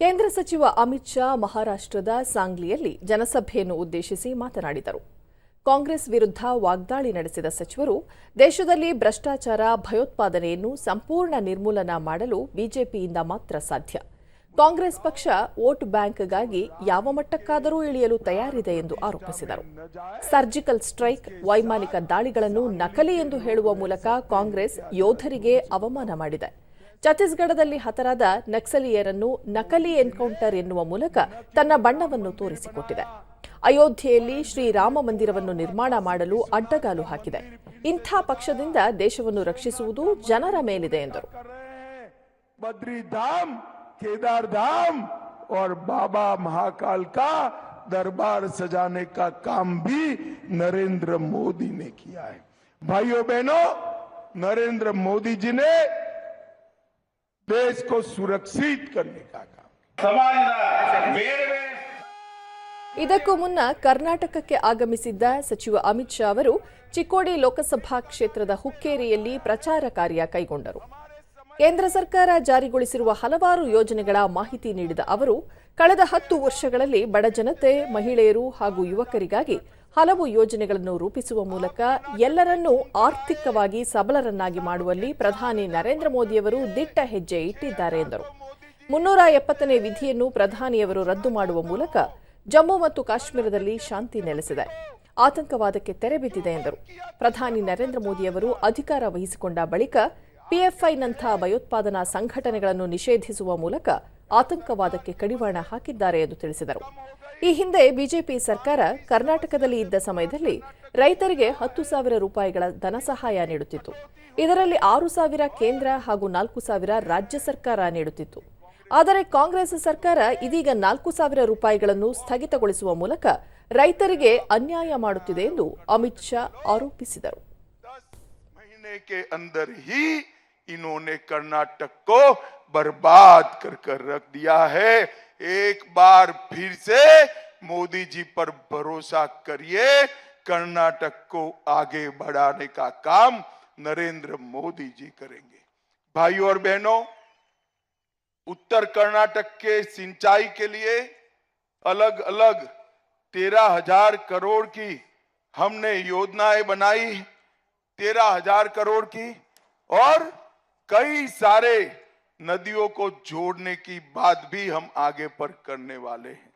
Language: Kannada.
ಕೇಂದ್ರ ಸಚಿವ ಅಮಿತ್ ಶಾ ಮಹಾರಾಷ್ಟ್ರದ ಸಾಂಗ್ಲಿಯಲ್ಲಿ ಜನಸಭೆಯನ್ನು ಉದ್ದೇಶಿಸಿ ಮಾತನಾಡಿದರು. ಕಾಂಗ್ರೆಸ್ ವಿರುದ್ಧ ವಾಗ್ದಾಳಿ ನಡೆಸಿದ ಸಚಿವರು, ದೇಶದಲ್ಲಿ ಭ್ರಷ್ಟಾಚಾರ, ಭಯೋತ್ಪಾದನೆಯನ್ನು ಸಂಪೂರ್ಣ ನಿರ್ಮೂಲನ ಮಾಡಲು ಬಿಜೆಪಿಯಿಂದ ಮಾತ್ರ ಸಾಧ್ಯ. ಕಾಂಗ್ರೆಸ್ ಪಕ್ಷ ವೋಟ್ ಬ್ಯಾಂಕ್ಗಾಗಿ ಯಾವ ಮಟ್ಟಕ್ಕಾದರೂ ಇಳಿಯಲು ತಯಾರಿದೆ ಎಂದು ಆರೋಪಿಸಿದರು. ಸರ್ಜಿಕಲ್ ಸ್ಟ್ರೈಕ್, ವೈಮಾನಿಕ ದಾಳಿಗಳನ್ನು ನಕಲಿ ಎಂದು ಹೇಳುವ ಮೂಲಕ ಕಾಂಗ್ರೆಸ್ ಯೋಧರಿಗೆ ಅವಮಾನ ಮಾಡಿದೆ. ಛತ್ತೀಸ್ಗಢದಲ್ಲಿ ಹತರಾದ ನಕ್ಸಲೀಯರನ್ನು ನಕಲಿ ಎನ್ಕೌಂಟರ್ ಎನ್ನುವ ಮೂಲಕ ತನ್ನ ಬಣ್ಣವನ್ನು ತೋರಿಸಿಕೊಟ್ಟಿದೆ ಅಯೋಧ್ಯೆಯಲ್ಲಿ ಶ್ರೀರಾಮ ಮಂದಿರವನ್ನು ನಿರ್ಮಾಣ ಮಾಡಲು ಅಡ್ಡಗಾಲು ಹಾಕಿದೆ ಇಂಥ ಪಕ್ಷದಿಂದ ದೇಶವನ್ನು ರಕ್ಷಿಸುವುದು ಜನರ ಮೇಲಿದೆ ಎಂದರು कर रहे हैं बद्री धाम केदार धाम और बाबा महाकाल का दरबार सजाने का काम भी नरेंद्र मोदी ने किया है भाइयों बहनों नरेंद्र मोदी जी ने देश को सुरक्षित करने का काम ಸಮಾಜದ ಬೇರೆ ಬೇರೆ ಇದಕ್ಕೂ ಮುನ್ನ ಕರ್ನಾಟಕಕ್ಕೆ ಆಗಮಿಸಿದ್ದ ಸಚಿವ ಅಮಿತ್ ಶಾ ಅವರು ಚಿಕ್ಕೋಡಿ ಲೋಕಸಭಾ ಕ್ಷೇತ್ರದ ಹುಕ್ಕೇರಿಯಲ್ಲಿ ಪ್ರಚಾರ ಕಾರ್ಯ ಕೈಗೊಂಡರು ಕೇಂದ್ರ ಸರ್ಕಾರ ಜಾರಿಗೊಳಿಸಿರುವ ಹಲವಾರು ಯೋಜನೆಗಳ ಮಾಹಿತಿ ನೀಡಿದ ಅವರು ಕಳೆದ ಹತ್ತು ವರ್ಷಗಳಲ್ಲಿ ಬಡ ಜನತೆ ಮಹಿಳೆಯರು ಹಾಗೂ ಯುವಕರಿಗಾಗಿ ಹಲವು ಯೋಜನೆಗಳನ್ನು ರೂಪಿಸುವ ಮೂಲಕ ಎಲ್ಲರನ್ನೂ ಆರ್ಥಿಕವಾಗಿ ಸಬಲರನ್ನಾಗಿ ಮಾಡುವಲ್ಲಿ ಪ್ರಧಾನಿ ನರೇಂದ್ರ ಮೋದಿಯವರು ದಿಟ್ಟ ಹೆಜ್ಜೆ ಇಟ್ಟಿದ್ದಾರೆ ಎಂದರು. ಮುನ್ನೂರ ಎಪ್ಪತ್ತನೇ ವಿಧಿಯನ್ನು ಪ್ರಧಾನಿಯವರು ರದ್ದು ಮಾಡುವ ಮೂಲಕ ಜಮ್ಮು ಮತ್ತು ಕಾಶ್ಮೀರದಲ್ಲಿ ಶಾಂತಿ ನೆಲೆಸಿದೆ. ಆತಂಕವಾದಕ್ಕೆ ತೆರೆ ಬಿದ್ದಿದೆ ಎಂದರು. ಪ್ರಧಾನಿ ನರೇಂದ್ರ ಮೋದಿಯವರು ಅಧಿಕಾರ ವಹಿಸಿಕೊಂಡ ಬಳಿಕ ಪಿಎಫ್ಐನಂಥ ಭಯೋತ್ಪಾದನಾ ಸಂಘಟನೆಗಳನ್ನು ನಿಷೇಧಿಸುವ ಮೂಲಕ ಆತಂಕವಾದಕ್ಕೆ ಕಡಿವಾಣ ಹಾಕಿದ್ದಾರೆ ಎಂದು ತಿಳಿಸಿದರು. ಈ ಹಿಂದೆ ಬಿಜೆಪಿ ಸರ್ಕಾರ ಕರ್ನಾಟಕದಲ್ಲಿ ಇದ್ದ ಸಮಯದಲ್ಲಿ ರೈತರಿಗೆ ಹತ್ತು ಸಾವಿರ ರೂಪಾಯಿಗಳ ಧನಸಹಾಯ ನೀಡುತ್ತಿತ್ತು. ಇದರಲ್ಲಿ ಆರು ಸಾವಿರ ಕೇಂದ್ರ ಹಾಗೂ ನಾಲ್ಕು ಸಾವಿರ ರಾಜ್ಯ ಸರ್ಕಾರ ನೀಡುತ್ತಿತ್ತು. ಆದರೆ ಕಾಂಗ್ರೆಸ್ ಸರ್ಕಾರ ಇದೀಗ ನಾಲ್ಕು ಸಾವಿರ ರೂಪಾಯಿಗಳನ್ನು ಸ್ಥಗಿತಗೊಳಿಸುವ ಮೂಲಕ ರೈತರಿಗೆ ಅನ್ಯಾಯ ಮಾಡುತ್ತಿದೆ ಎಂದು ಅಮಿತ್ ಶಾ ಆರೋಪಿಸಿದರು. इन्होंने कर्नाटक को बर्बाद कर कर रख दिया है। एक बार फिर से मोदी जी पर भरोसा करिए, कर्नाटक को आगे बढ़ाने का काम नरेंद्र मोदी जी करेंगे। भाइयों और बहनों, उत्तर कर्नाटक के सिंचाई के लिए अलग अलग तेरह हज़ार करोड़ की हमने योजनाएँ बनाई, तेरह हज़ार करोड़ की और कई सारे नदियों को जोड़ने की बात भी हम आगे पर करने वाले हैं।